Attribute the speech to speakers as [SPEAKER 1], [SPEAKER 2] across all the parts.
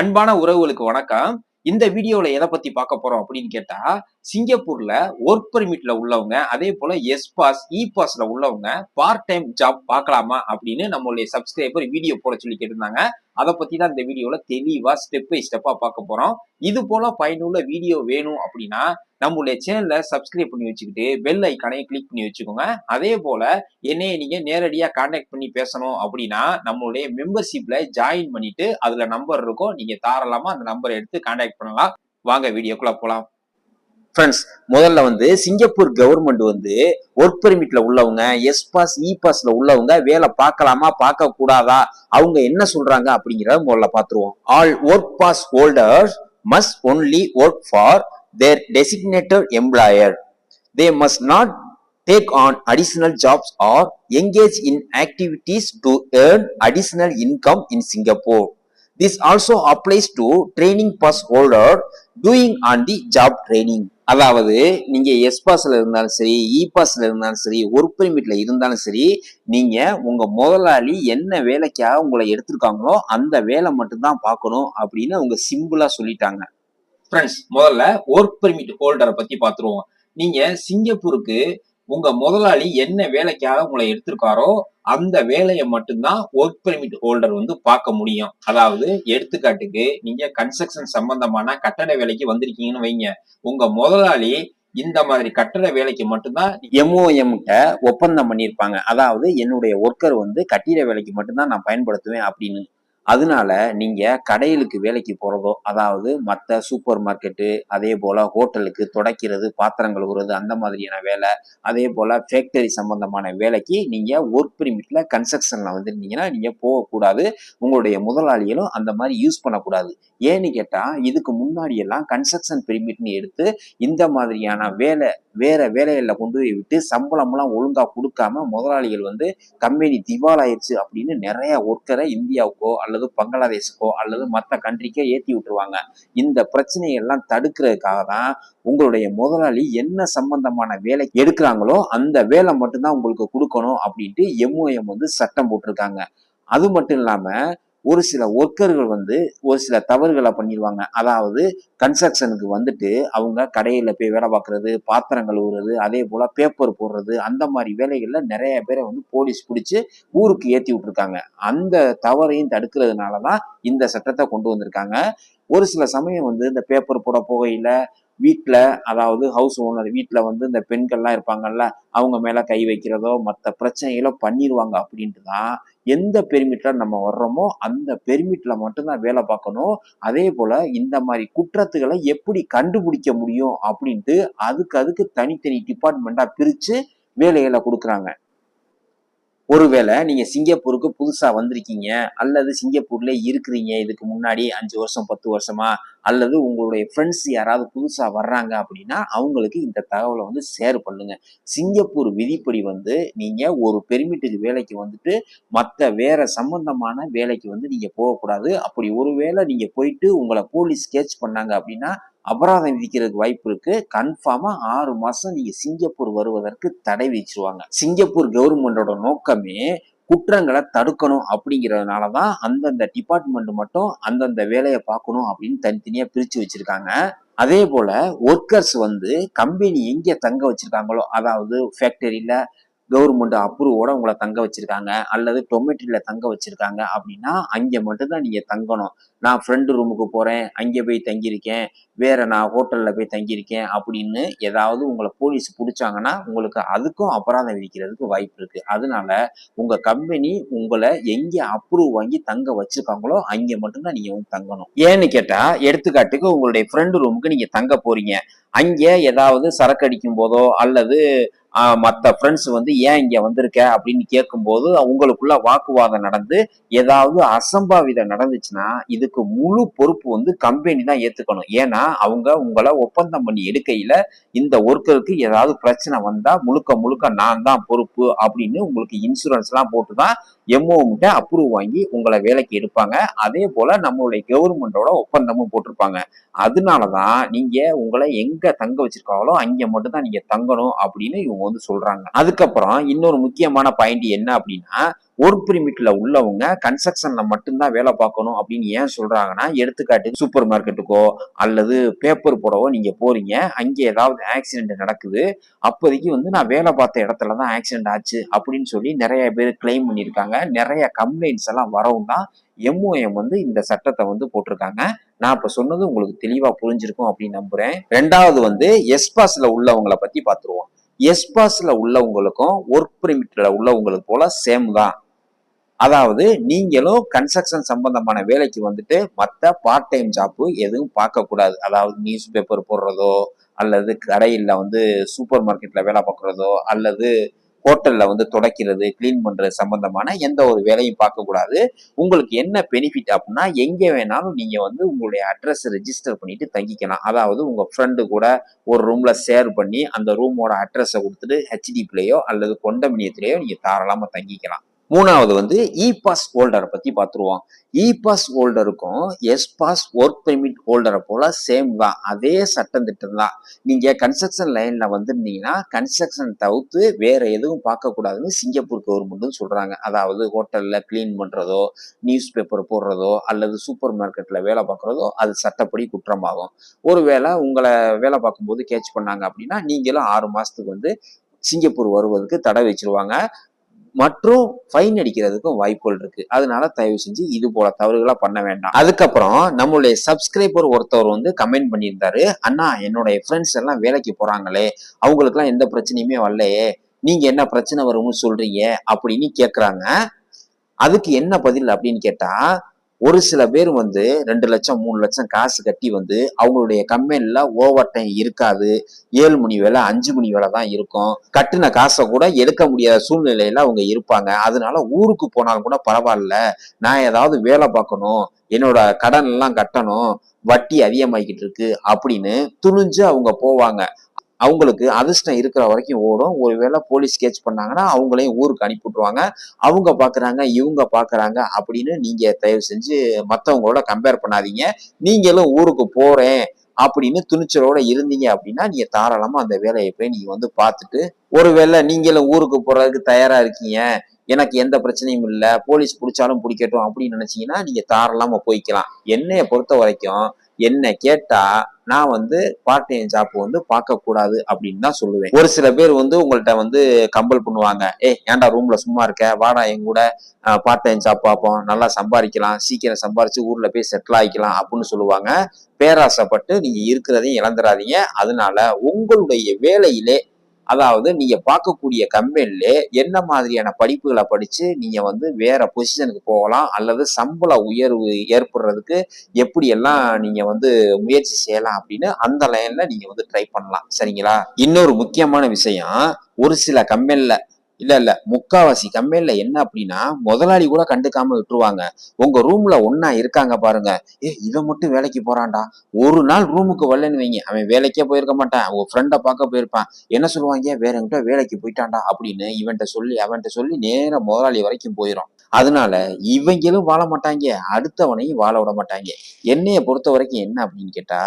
[SPEAKER 1] அன்பான உறவுகளுக்கு வணக்கம். இந்த வீடியோவில் எதை பற்றி பார்க்க போகிறோம் அப்படின்னு கேட்டால் சிங்கப்பூரில் ஒர்க் பெர்மிட்டில் உள்ளவங்க அதே போல் எஸ் பாஸ் இ பாஸில் உள்ளவங்க பார்ட் டைம் ஜாப் பார்க்கலாமா அப்படின்னு நம்மளுடைய சப்ஸ்கிரைபர் வீடியோ போட சொல்லி கேட்டிருந்தாங்க. அதை பத்தி தான் இந்த வீடியோல தெளிவா ஸ்டெப் பை ஸ்டெப்பா பார்க்க போறோம். இது போல பயனுள்ள வீடியோ வேணும் அப்படின்னா நம்மளுடைய சேனலை சப்ஸ்கிரைப் பண்ணி வச்சுக்கிட்டு பெல் ஐக்கானையும் கிளிக் பண்ணி வச்சுக்கோங்க. அதே போல என்னைய நீங்க நேரடியா கான்டாக்ட் பண்ணி பேசணும் அப்படின்னா நம்மளுடைய மெம்பர்ஷிப்ல ஜாயின் பண்ணிட்டு அதுல நம்பர் இருக்கும். நீங்க தாராளமா அந்த நம்பரை எடுத்து கான்டாக்ட் பண்ணலாம். வாங்க வீடியோக்குள்ள போலாம். ஃப்ரெண்ட்ஸ் முதல்ல வந்து சிங்கப்பூர் கவர்மெண்ட் வந்து ஒர்க் பெர்மிட்ல உள்ளவங்க எஸ் பாஸ் இ பாஸ்ல உள்ளவங்க வேலை பார்க்கலாமா பார்க்க கூடாதா அவங்க என்ன சொல்றாங்க அப்படிங்கிறத முதல்ல பார்த்துருவோம். All work pass holders must only work for their designated employer they must not take on additional jobs or engage in activities to earn additional income in Singapore this also applies to training pass holder doing on the job training அதாவது நீங்க S பாஸ்ல இருந்தாலும் சரி e இ பாஸ்ல இருந்தாலும் சரி work பெர்மிட்ல இருந்தாலும் சரி நீங்க உங்க முதலாளி என்ன வேலைக்காக உங்களை எடுத்திருக்காங்களோ அந்த வேலை மட்டும்தான் பார்க்கணும் அப்படின்னு அவங்க சிம்பிளா சொல்லிட்டாங்க. ஃப்ரெண்ட்ஸ் முதல்ல ஒர்க் பெர்மிட் ஹோல்டரை பத்தி பார்த்துருவோம். நீங்க சிங்கப்பூருக்கு உங்க முதலாளி என்ன வேலைக்காக உங்களை எடுத்திருக்காரோ அந்த வேலையை மட்டும்தான் ஒர்க் பெர்மிட் ஹோல்டர் வந்து பார்க்க முடியும். அதாவது எடுத்துக்காட்டுக்கு நீங்க கன்ஸ்ட்ரக்ஷன் சம்பந்தமான கட்டட வேலைக்கு வந்திருக்கீங்கன்னு வைங்க. உங்க முதலாளி இந்த மாதிரி கட்டட வேலைக்கு மட்டும்தான் எம்ஓஎம் ஒப்பந்தம் பண்ணியிருப்பாங்க. அதாவது என்னுடைய ஒர்க்கர் வந்து கட்டிட வேலைக்கு மட்டும்தான் நான் பயன்படுத்துவேன் அப்படின்னு. அதனால நீங்கள் கடைகளுக்கு வேலைக்கு போகிறதோ அதாவது மற்ற சூப்பர் மார்க்கெட்டு அதே போல் ஹோட்டலுக்கு துடைக்கிறது பாத்திரம் கழுவுறது அந்த மாதிரியான வேலை அதே போல் ஃபேக்டரி சம்பந்தமான வேலைக்கு நீங்கள் ஒர்க் பிரிமிட்டில் கன்ஸ்ட்ரக்ஷனில் வந்துருந்தீங்கன்னா நீங்கள் போகக்கூடாது. உங்களுடைய முதலாளிகளும் அந்த மாதிரி யூஸ் பண்ணக்கூடாது. ஏன்னு கேட்டால் இதுக்கு முன்னாடி எல்லாம் கன்ஸ்ட்ரக்ஷன் பெர்மிட்னு எடுத்து இந்த மாதிரியான வேலை வேற வேலைகளில் கொண்டு போய் விட்டு சம்பளம்லாம் ஒழுங்காக கொடுக்காம முதலாளிகள் வந்து கம்பெனி திவாலாயிடுச்சு அப்படின்னு நிறைய ஒர்க்கரை இந்தியாவுக்கோ அல்லது பங்களாதேஷுக்கோ அல்லது மற்ற கண்ட்ரிக்கோ ஏற்றி விட்டுருவாங்க. இந்த பிரச்சனையெல்லாம் தடுக்கிறதுக்காக தான் உங்களுடைய முதலாளி என்ன சம்பந்தமான வேலை எடுக்கிறாங்களோ அந்த வேலை மட்டும்தான் உங்களுக்கு கொடுக்கணும் அப்படின்ட்டு எம்ஓஎம் வந்து சட்டம் போட்டிருக்காங்க. அது மட்டும் இல்லாமல் ஒரு சில ஒர்க்கர்கள் வந்து ஒரு சில தவறுகளை பண்ணிடுவாங்க அதாவது கன்ஸ்ட்ரக்ஷனுக்கு வந்துட்டு அவங்க கடையில் போய் வேலை பார்க்குறது பாத்திரம் கழுவுறது அதே போல் பேப்பர் போடுறது அந்த மாதிரி வேலைகளில் நிறைய பேரை வந்து போலீஸ் பிடிச்சி ஊருக்கு ஏற்றி விட்டுருக்காங்க. அந்த தவறையும் தடுக்கிறதுனால தான் இந்த சட்டத்தை கொண்டு வந்திருக்காங்க. ஒரு சில சமயம் வந்து இந்த பேப்பர் போட போகையில் வீட்டில் அதாவது ஹவுஸ் ஓனர் வீட்டில் வந்து இந்த பெண்கள்லாம் இருப்பாங்கல்ல அவங்க மேலே கை வைக்கிறதோ மற்ற பிரச்சனைகளோ பண்ணிடுவாங்க அப்படின்ட்டு தான் எந்த பெருமிட்டில் நம்ம வர்றோமோ அந்த பெருமிட்டில் மட்டும்தான் வேலை பார்க்கணும். அதே போல் இந்த மாதிரி குற்றத்துகளை எப்படி கண்டுபிடிக்க முடியும் அப்படின்ட்டு அதுக்கு அதுக்கு தனித்தனி டிபார்ட்மெண்ட்டாக பிரித்து வேலைகளை கொடுக்குறாங்க. ஒருவேளை நீங்க சிங்கப்பூருக்கு புதுசா வந்திருக்கீங்க அல்லது சிங்கப்பூர்ல இருக்கிறீங்க இதுக்கு முன்னாடி அஞ்சு வருஷம் பத்து வருஷமா அல்லது உங்களுடைய ஃப்ரெண்ட்ஸ் யாராவது புதுசா வர்றாங்க அப்படின்னா அவங்களுக்கு இந்த தகவலை வந்து ஷேர் பண்ணுங்க. சிங்கப்பூர் விதிப்படி வந்து நீங்க ஒரு பெர்மிட்டுக்கு வேலைக்கு வந்துட்டு மற்ற வேற சம்பந்தமான வேலைக்கு வந்து நீங்க போகக்கூடாது. அப்படி ஒருவேளை நீங்க போயிட்டு உங்களை போலீஸ் கேட்ச் பண்ணாங்க அப்படின்னா அபராதம் விதிக்கிறதுக்கு வாய்ப்பு இருக்கு. கன்ஃபார்மா ஆறு மாசம் நீங்க சிங்கப்பூர் வருவதற்கு தடை விதிச்சிருவாங்க. சிங்கப்பூர் கவர்மெண்டோட நோக்கமே குற்றங்களை தடுக்கணும் அப்படிங்கிறதுனால தான் அந்தந்த டிபார்ட்மெண்ட் மட்டும் அந்தந்த வேலையை பார்க்கணும் அப்படின்னு தனித்தனியாக பிரித்து வச்சுருக்காங்க. அதே போல் ஒர்க்கர்ஸ் வந்து கம்பெனி எங்கே தங்க வச்சுருக்காங்களோ அதாவது ஃபேக்டரியில் கவர்மெண்ட் அப்ரூவோட உங்களை தங்க வச்சிருக்காங்க அல்லது டொமேட்டோல தங்க வச்சிருக்காங்க அப்படின்னா அங்கே மட்டும்தான் நீங்க தங்கணும். நான் ஃப்ரெண்டு ரூமுக்கு போறேன் அங்கே போய் தங்கியிருக்கேன் வேற நான் ஹோட்டல்ல போய் தங்கியிருக்கேன் அப்படின்னு ஏதாவது உங்களை போலீஸ் பிடிச்சாங்கன்னா உங்களுக்கு அதுக்கும் அபராதம் விதிக்கிறதுக்கு வாய்ப்பு இருக்கு. அதனால உங்க கம்பெனி உங்களை எங்க அப்ரூவ் வாங்கி தங்க வச்சிருக்காங்களோ அங்கே மட்டும்தான் நீங்க வந்து தங்கணும். ஏன்னு கேட்டா எடுத்துக்காட்டுக்கு உங்களுடைய ஃப்ரெண்டு ரூமுக்கு நீங்க தங்க போறீங்க. அங்கே ஏதாவது சரக்கு அடிக்கும் போதோ அல்லது மற்ற ஃப்ரெண்ட்ஸ் வந்து ஏன் இங்கே வந்திருக்க அப்படின்னு கேட்கும்போது உங்களுக்குள்ள வாக்குவாதம் நடந்து ஏதாவது அசம்பாவிதம் நடந்துச்சுன்னா இதுக்கு முழு பொறுப்பு வந்து கம்பெனி தான் ஏற்றுக்கணும் ஏன்னா அவங்க உங்களை ஒப்பந்தம் பண்ணி எடுக்கையில் இந்த ஒர்க்கருக்கு ஏதாவது பிரச்சனை வந்தால் முழுக்க முழுக்க நான் தான் பொறுப்பு அப்படின்னு உங்களுக்கு இன்சூரன்ஸ்லாம் போட்டு தான் எம்ஓங்கிட்ட அப்ரூவ் வாங்கி உங்களை வேலைக்கு எடுப்பாங்க. அதே போல நம்மளுடைய கவர்மெண்டோட ஒப்பந்தமும் போட்டிருப்பாங்க. அதனாலதான் நீங்க உங்களை எங்க தங்க வச்சிருக்காங்களோ அங்க மட்டும் தான் நீங்க தங்கணும் அப்படின்னு இவங்க வந்து சொல்றாங்க. அதுக்கப்புறம் இன்னொரு முக்கியமான பாயிண்ட் என்ன அப்படின்னா ஒர்க் பிரிமிட்ல உள்ளவங்க கன்ஸ்ட்ரக்ஷன்ல மட்டும்தான் வேலை பார்க்கணும் அப்படின்னு ஏன் சொல்றாங்கன்னா எடுத்துக்காட்டுக்கு சூப்பர் மார்க்கெட்டுக்கோ அல்லது பேப்பர் போடவோ நீங்க போறீங்க அங்கே ஏதாவது ஆக்சிடென்ட் நடக்குது அப்போதைக்கு வந்து நான் வேலை பார்த்த இடத்துல தான் ஆக்சிடென்ட் ஆச்சு அப்படின்னு சொல்லி நிறைய பேர் கிளைம் பண்ணியிருக்காங்க. நிறைய கம்ப்ளைண்ட்ஸ் எல்லாம் வரவும் தான் எம்ஓஎம் வந்து இந்த சட்டத்தை வந்து போட்டிருக்காங்க. நான் இப்ப சொன்னது உங்களுக்கு தெளிவா புரிஞ்சிருக்கும் அப்படின்னு நம்புறேன். ரெண்டாவது வந்து எஸ்பாஸ்ல உள்ளவங்களை பத்தி பார்த்துருவோம். எஸ்பாஸ்ல உள்ளவங்களுக்கும் ஒர்க் பெர்மிட்ல உள்ளவங்களுக்கு போல சேம் தான். அதாவது நீங்களும் கன்ஸ்ட்ரக்ஷன் சம்பந்தமான வேலைக்கு வந்துட்டு மற்ற பார்ட் டைம் ஜாப்பு எதுவும் பார்க்கக்கூடாது. அதாவது நியூஸ் பேப்பர் போடுறதோ அல்லது கடையில் வந்து சூப்பர் மார்க்கெட்டில் வேலை பார்க்குறதோ அல்லது ஹோட்டலில் வந்து துடைக்கிறது க்ளீன் பண்ணுறது சம்பந்தமான எந்த ஒரு வேலையும் பார்க்கக்கூடாது. உங்களுக்கு என்ன பெனிஃபிட் அப்படின்னா எங்கே வேணாலும் நீங்கள் வந்து உங்களுடைய அட்ரஸ் ரெஜிஸ்டர் பண்ணிட்டு தங்கிக்கலாம். அதாவது உங்கள் ஃப்ரெண்டு கூட ஒரு ரூமில் ஷேர் பண்ணி அந்த ரூமோட அட்ரஸை கொடுத்துட்டு ஹெச்டிபிலேயோ அல்லது கொண்டமினியத்திலேயோ நீங்கள் தாராளமாக தங்கிக்கலாம். மூணாவது வந்து இ பாஸ் ஹோல்டரை பத்தி பார்த்துருவோம் இ பாஸ் ஹோல்டருக்கும் எஸ் பாஸ் ஒர்க் பெர்மிட் ஹோல்டரை போல சேம் தான். அதே சட்டம் திட்டம் தான். நீங்க கன்ஸ்ட்ரக்ஷன் லைன்ல வந்துருந்தீங்கன்னா கன்ஸ்ட்ரக்ஷன் தவிர்த்து வேற எதுவும் பார்க்க கூடாதுன்னு சிங்கப்பூர் கவர்மெண்ட்டும் சொல்றாங்க. அதாவது ஹோட்டல்ல க்ளீன் பண்றதோ நியூஸ் பேப்பர் போடுறதோ அல்லது சூப்பர் மார்க்கெட்ல வேலை பார்க்கறதோ அது சட்டப்படி குற்றமாகும். ஒருவேளை உங்களை வேலை பார்க்கும்போது கேட்ச் பண்ணாங்க அப்படின்னா நீங்களும் ஆறு மாசத்துக்கு வந்து சிங்கப்பூர் வருவதற்கு தடை வச்சிருவாங்க. மற்றும் ஃபைன் அடிக்கிறதுக்கும் வாய்ப்புகள் இருக்கு. அதனால தயவு செஞ்சு இது போல தவறுகளா பண்ண வேண்டாம். அதுக்கப்புறம் நம்மளுடைய சப்ஸ்கிரைபர் ஒருத்தவர் வந்து கமெண்ட் பண்ணியிருந்தாரு. அண்ணா என்னுடைய ஃப்ரெண்ட்ஸ் எல்லாம் வேலைக்கு போறாங்களே. அவங்களுக்கு எல்லாம் எந்த பிரச்சனையுமே வரலையே. நீங்க என்ன பிரச்சனை வரும்னு சொல்றீங்க? அப்படின்னு கேக்குறாங்க. அதுக்கு என்ன பதில் அப்படின்னு கேட்டா ஒரு சில பேர் வந்து ரெண்டு லட்சம் மூணு லட்சம் காசு கட்டி வந்து அவங்களுடைய கம்பெனில ஓவர் டைம் இருக்காது. ஏழு மணி வேலை அஞ்சு மணி வேலை தான் இருக்கும். கட்டின காசை கூட எடுக்க முடியாத சூழ்நிலையில அவங்க இருப்பாங்க. அதனால ஊருக்கு போனாலும் கூட பரவாயில்ல. நான் ஏதாவது வேலை பார்க்கணும். என்னோட கடன் எல்லாம் கட்டணும். வட்டி அதிகமாகிக்கிட்டு இருக்கு அப்படின்னு துணிஞ்சு அவங்க போவாங்க. அவங்களுக்கு அதிர்ஷ்டம் இருக்கிற வரைக்கும் ஓடும். ஒருவேளை போலீஸ் கேட்ச் பண்ணாங்கன்னா அவங்களையும் ஊருக்கு அனுப்பிவிட்ருவாங்க அவங்க பார்க்குறாங்க இவங்க பார்க்குறாங்க அப்படின்னு நீங்கள் தயவு செஞ்சு மற்றவங்களோட கம்பேர் பண்ணாதீங்க. நீங்களும் ஊருக்கு போகிறேன் அப்படின்னு துணிச்சலோட இருந்தீங்க அப்படின்னா நீங்கள் தாராளமாக அந்த வேலையை போய் நீங்கள் வந்து பார்த்துட்டு ஒருவேளை நீங்களும் ஊருக்கு போகிறதுக்கு தயாராக இருக்கீங்க. எனக்கு எந்த பிரச்சனையும் இல்லை. போலீஸ் பிடிச்சாலும் பிடிக்கட்டும் அப்படின்னு நினச்சிங்கன்னா நீங்கள் தாராளமாக போய்க்கலாம். என்னைய பொறுத்த வரைக்கும் என்ன கேட்டா நான் வந்து பார்ட் டைம் ஜாப் வந்து பார்க்க கூடாது அப்படின்னு தான் சொல்லுவேன். ஒரு சில பேர் வந்து உங்கள்ட்ட வந்து கம்பல் பண்ணுவாங்க. ஏ ஏன்டா ரூம்ல சும்மா இருக்க? வாடா என் கூட பார்ட் டைம் ஜாப் பார்ப்போம். நல்லா சம்பாதிக்கலாம். சீக்கிரம் சம்பாரிச்சு ஊர்ல போய் செட்டில் ஆகிக்கலாம். அப்படின்னு சொல்லுவாங்க. பேராசைப்பட்டு நீங்க இருக்கிறதையும் இழந்துடாதீங்க அதனால உங்களுடைய வேலையிலே அதாவது நீங்க பார்க்கக்கூடிய கம்பெனிலே என்ன மாதிரியான படிப்புகளை படிச்சு நீங்க வந்து வேற பொசிஷனுக்கு போகலாம் அல்லது சம்பள உயர்வு ஏற்படுறதுக்கு எப்படி எல்லாம் நீங்க வந்து முயற்சி செய்யலாம் அப்படின்னு அந்த லைன்ல நீங்க வந்து ட்ரை பண்ணலாம். சரிங்களா? இன்னொரு முக்கியமான விஷயம் ஒரு சில கம்பெனில இல்ல இல்ல. முக்காவாசி கம்பெனில என்ன அப்படின்னா முதலாளி கூட கண்டுக்காம விட்டுருவாங்க. உங்க ரூம்ல ஒன்னா இருக்காங்க பாருங்க. ஏ இவன் மட்டும் வேலைக்கு போறான்டா. ஒரு நாள் ரூமுக்கு வரலன்னு வைங்க. அவன் வேலைக்கே போயிருக்க மாட்டான். உங்க ஃப்ரெண்டை பார்க்க போயிருப்பான். என்ன சொல்லுவாங்க? வேற எங்கிட்ட வேலைக்கு போயிட்டான்டா அப்படின்னு இவன்கிட்ட சொல்லி அவன்கிட்ட சொல்லி நேரம் முதலாளி வரைக்கும் போயிடும் அதனால இவங்களும் வாழ மாட்டாங்க. அடுத்தவனையும் வாழ விட மாட்டாங்க. என்னைய பொறுத்த வரைக்கும் என்ன அப்படின்னு கேட்டா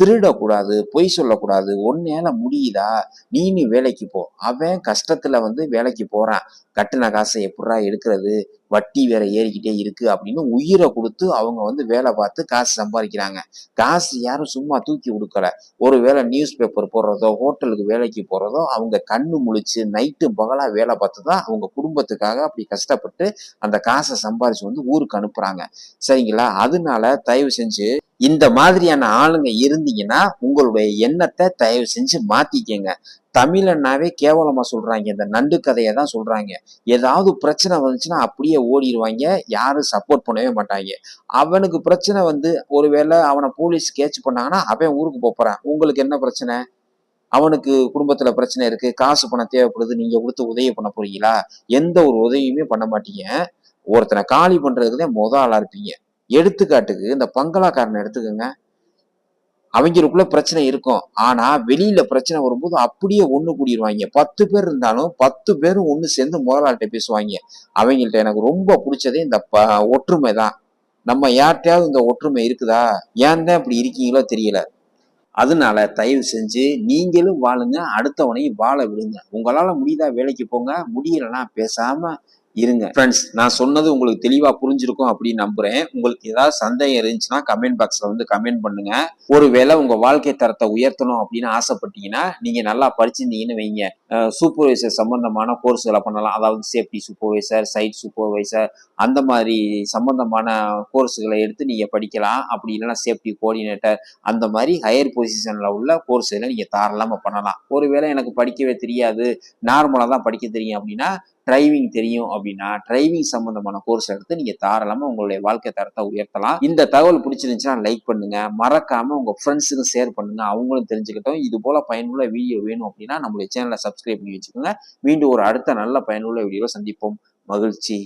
[SPEAKER 1] திருடக்கூடாது பொய் சொல்லக்கூடாது உன்னால முடியுதா? நீனு வேலைக்கு போ. அவன் கஷ்டத்துல வந்து வேலைக்கு போறான். கட்டின காசை எப்படா எடுக்கிறது? வட்டி வேற ஏறிக்கிட்டே இருக்கு அப்படின்னு உயிரை கொடுத்து அவங்க வந்து வேலை பார்த்து காசு சம்பாதிக்கிறாங்க. காசு யாரும் சும்மா தூக்கி கொடுக்கல. ஒரு வேளை நியூஸ் பேப்பர் போடுறதோ ஹோட்டலுக்கு வேலைக்கு போறதோ அவங்க கண்ணு முழிச்சு நைட்டு பகலா வேலை பார்த்து தான் அவங்க குடும்பத்துக்காக அப்படி கஷ்டப்பட்டு அந்த காசை சம்பாதிச்சு வந்து ஊருக்கு அனுப்புறாங்க. சரிங்களா? அதனால தயவு செஞ்சு இந்த மாதிரியான ஆளுங்க இருந்தீங்கன்னா உங்களுடைய எண்ணத்தை தயவு செஞ்சு மாத்திக்கங்க. தமிழன்னாவே கேவலமா சொல்றாங்க. இந்த நண்டு கதையை தான் சொல்றாங்க. ஏதாவது பிரச்சனை வந்துச்சுன்னா அப்படியே ஓடிடுவாங்க யாரும் சப்போர்ட் பண்ணவே மாட்டாங்க. அவனுக்கு பிரச்சனை வந்து ஒருவேளை அவனை போலீஸ் கேட்ச் பண்ணாங்கன்னா அவன் ஊருக்கு போறான் உங்களுக்கு என்ன பிரச்சனை? அவனுக்கு குடும்பத்துல பிரச்சனை இருக்கு. காசு பணம் தேவைப்படுது. நீங்க கொடுத்து உதவி பண்ண போறீங்களா? எந்த ஒரு உதவியுமே பண்ண மாட்டீங்க. ஒருத்தனை காலி பண்றதுக்கு தான் முத ஆளா இருப்பீங்க. எடுத்துக்காட்டுக்கு இந்த பங்களாக்காரனை எடுத்துக்கோங்க. அவங்களுக்குள்ள பிரச்சனை இருக்கும். ஆனா வெளியில பிரச்சனை வரும்போது அப்படியே ஒண்ணு கூடிடுவாங்க பத்து பேர் இருந்தாலும் பத்து பேரும் ஒண்ணு சேர்ந்து முதலாளிட்ட பேசுவாங்க. அவங்கள்ட்ட எனக்கு ரொம்ப பிடிச்சதே இந்த ப ஒற்றுமை தான். நம்ம யார்கிட்டயாவது இந்த ஒற்றுமை இருக்குதா? ஏன் தான் இப்படி இருக்கீங்களோ தெரியல. அதனால தயவு செஞ்சு நீங்களும் வாழுங்க. அடுத்தவனையும் வாழ விடுங்க. உங்களால முடியுதா வேலைக்கு போங்க. முடியலன்னா பேசாம இருங்க. ஃப்ரெண்ட்ஸ் நான் சொன்னது உங்களுக்கு தெளிவா புரிஞ்சிருக்கும் அப்படின்னு நம்புறேன். உங்களுக்கு ஏதாவது சந்தேகம் இருந்துச்சுன்னா கமெண்ட் பாக்ஸ்ல வந்து கமெண்ட் பண்ணுங்க. ஒருவேளை உங்க வாழ்க்கை தரத்தை உயர்த்தணும் அப்படின்னு ஆசைப்பட்டீங்கன்னா நீங்க நல்லா படிச்சிருந்தீங்கன்னு வைங்க. சூப்பர்வைசர் சம்பந்தமான கோர்ஸ்களை பண்ணலாம். அதாவது சேஃப்டி சூப்பர்வைசர் சைட் சூப்பர்வைசர் அந்த மாதிரி சம்பந்தமான கோர்ஸுகளை எடுத்து நீங்க படிக்கலாம். அப்படி இல்லைன்னா சேஃப்டி கோஆர்டினேட்டர் அந்த மாதிரி ஹையர் பொசிஷன்ல உள்ள கோர்ஸுகளை நீங்க தாராளமா பண்ணலாம். ஒருவேளை எனக்கு படிக்கவே தெரியாது நார்மலா தான் படிக்க தெரியும் அப்படின்னா டிரைவிங் தெரியும் அப்படின்னா டிரைவிங் சம்பந்தமான கோர்ஸ் எடுத்து நீங்க தாராளமா உங்களுடைய வாழ்க்கை தரத்தை உயர்த்தலாம். இந்த தகவல் பிடிச்சிருந்துச்சுன்னா லைக் பண்ணுங்க. மறக்காம உங்க ஃப்ரெண்ட்ஸுக்கும் ஷேர் பண்ணுங்க. அவங்களும் தெரிஞ்சுக்கிட்டோம். இது போல பயனுள்ள வீடியோ வேணும் அப்படின்னா நம்மளுடைய சேனலை சப்ஸ்கிரைப் பண்ணி வச்சுக்கோங்க. மீண்டும் ஒரு அடுத்த நல்ல பயனுள்ள வீடியோவை சந்திப்போம். மகிழ்ச்சி.